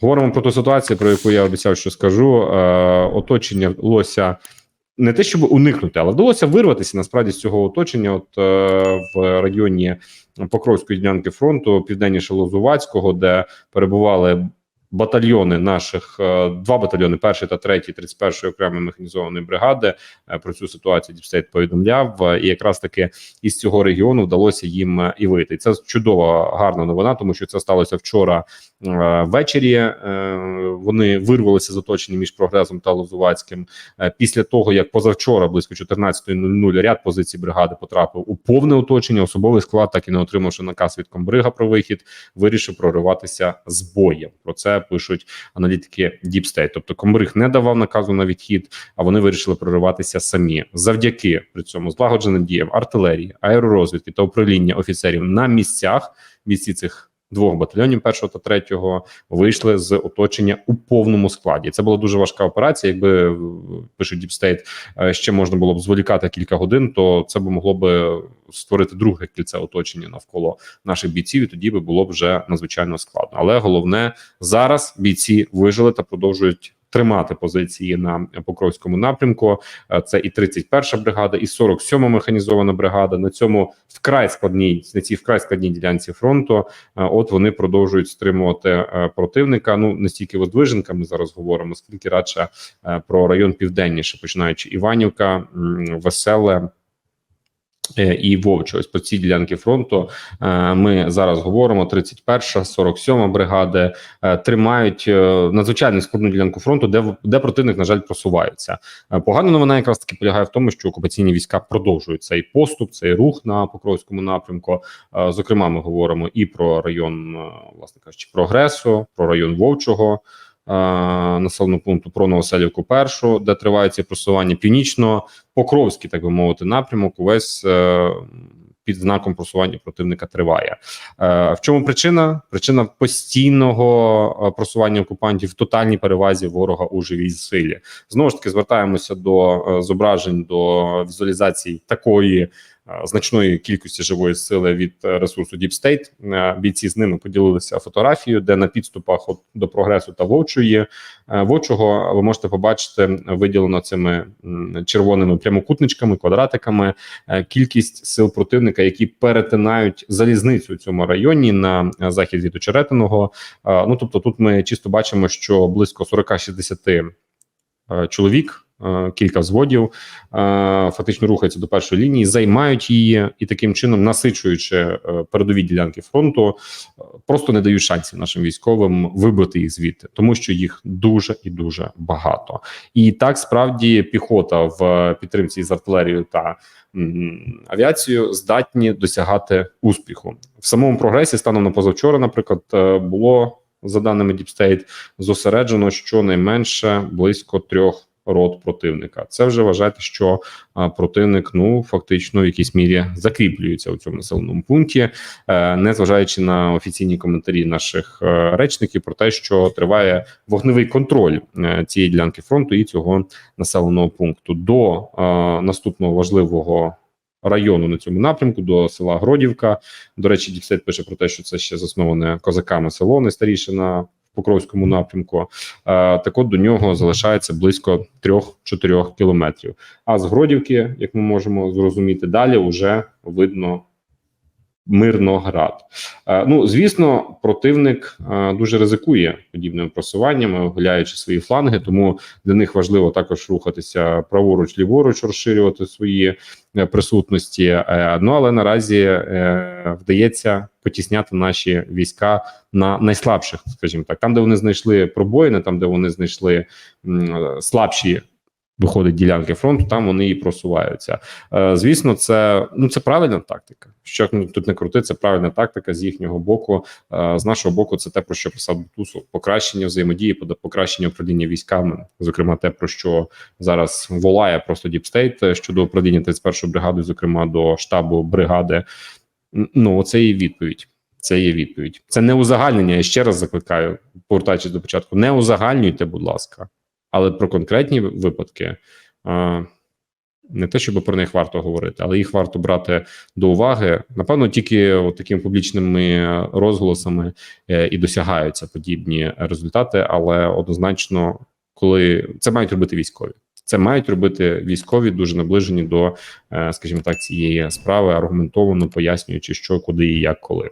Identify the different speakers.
Speaker 1: Говоримо про ту ситуацію, про яку я обіцяв, що скажу. Е, оточення вдалося не те, щоб уникнути, але вдалося вирватися насправді з цього оточення. От е, в районі Покровської ділянки фронту, південніше Лозувацького, де перебували. Батальйони наших е, два батальйони, перший та третій, 31-ї окремої механізованої бригади. е, Про цю ситуацію Діпстейт повідомляв, е, і якраз таки із цього регіону вдалося їм і вийти. Це чудова гарна новина, тому що це сталося вчора ввечері. Вони вирвалися з оточення між прогресом та Лозувацьким після того, як позавчора близько 14.00 ряд позицій бригади потрапив у повне оточення. Особовий склад, так і не отримавши наказ від комбрига про вихід, вирішив прориватися з боєм. Про це пишуть аналітики Deep State. Тобто комбриг не давав наказу на відхід, а вони вирішили прориватися самі завдяки при цьому злагодженим діям артилерії, аеророзвідки та управління офіцерів на місцях. Бійці цих двох батальйонів, першого та третього, вийшли з оточення у повному складі. Це була дуже важка операція. Якби пише пишуть Deep State, е, ще можна було б зволікати кілька годин, то це б могло би створити друге кільце оточення навколо наших бійців, і тоді би було б вже надзвичайно складно. Але головне зараз бійці вижили та продовжують. Тримати позиції на Покровському напрямку. Е, Це і 31 бригада, і 47 механізована бригада. На цьому вкрай складній на цій вкрай складній ділянці фронту. е, От вони продовжують стримувати е, противника. Ну не стільки Воздвиженка, ми зараз говоримо, скільки радше про район південніше, починаючи Іванівка, Веселе. Е, І Вовче, ось по цій ділянки фронту е, ми зараз говоримо. 31-ша, 47-ма бригади е, тримають надзвичайно складну ділянку фронту, де де противник, на жаль, просувається. Погана новина якраз таки полягає в тому, що окупаційні війська продовжують цей поступ, цей рух на Покровському напрямку. Зокрема, ми говоримо і про район, власне кажучи, прогресу, про район Вовчого. Е, Населеного пункту про Новоселівку першу, де триває ці просування північно-покровський, так би мовити, напрямок. Увесь е, під знаком просування противника триває. Е, В чому причина? Причина постійного просування окупантів в тотальній перевазі ворога у живій силі. Знову ж таки звертаємося до зображень до візуалізації такої значної кількості живої сили від е, ресурсу Deep State. Е, Бійці з ними поділилися фотографією, де на підступах от до прогресу та вовчої е, вовчого ви можете побачити виділено цими червоними прямокутничками, квадратиками е, кількість сил противника, які перетинають залізницю у цьому районі на е, захід від очеретиного. Е, Ну тобто, тут ми чисто бачимо, що близько 40-60 е, чоловік. Е, Кілька взводів е, фактично рухаються до першої лінії, займають її і таким чином, насичуючи е, передові ділянки фронту, просто не дають шансів нашим військовим вибити їх звідти, тому що їх дуже і дуже багато. І так справді піхота в підтримці з артилерією та авіацією здатні досягати успіху в самому прогресі. Станом на позавчора, наприклад, було за даними Deep State, зосереджено щонайменше близько трьох рот противника. Це вже вважайте, що противник ну фактично в якійсь мірі закріплюється у цьому населеному пункті, е, не зважаючи на офіційні коментарі наших е, речників про те, що триває вогневий контроль е, цієї ділянки фронту і цього населеного пункту до наступного важливого. Району на цьому напрямку до села Гродівка. До речі, Діпсет пише про те, що це ще засноване козаками село найстаріше на Покровському напрямку. Е, так от до нього залишається близько 3-4 кілометрів. А з Гродівки, як ми можемо зрозуміти, далі вже видно Мирноград. Е, Ну, звісно, противник е, дуже ризикує подібними просуваннями, оголяючи свої фланги. Тому для них важливо також рухатися праворуч, ліворуч, розширювати свої е, присутності. Е, Ну але наразі е, вдається потісняти наші війська на найслабших, скажімо так, там, де вони знайшли пробоїни, там де вони знайшли слабші. Виходить ділянки фронту, там вони і просуваються. Е, звісно, це ну це правильна тактика. Що тут не крути, це правильна тактика з їхнього боку. Е, з нашого боку, це те, про що писав Бутусов. покращення взаємодії, покращення управління військами. Зокрема, те про що зараз волає просто Діпстейт щодо управління 31 бригадою, зокрема до штабу бригади. Ну, це і відповідь. Це є відповідь. Це не узагальнення. Я ще раз закликаю, повертаючись до початку. Не узагальнюйте, будь ласка, але про конкретні випадки. Не те, щоб про них варто говорити, але їх варто брати до уваги. Напевно, тільки от такими публічними розголосами е, і досягаються подібні результати, але однозначно, коли це мають робити військові. Це мають робити військові, дуже наближені до, е, скажімо так, цієї справи, аргументовано пояснюючи, що куди і як коли.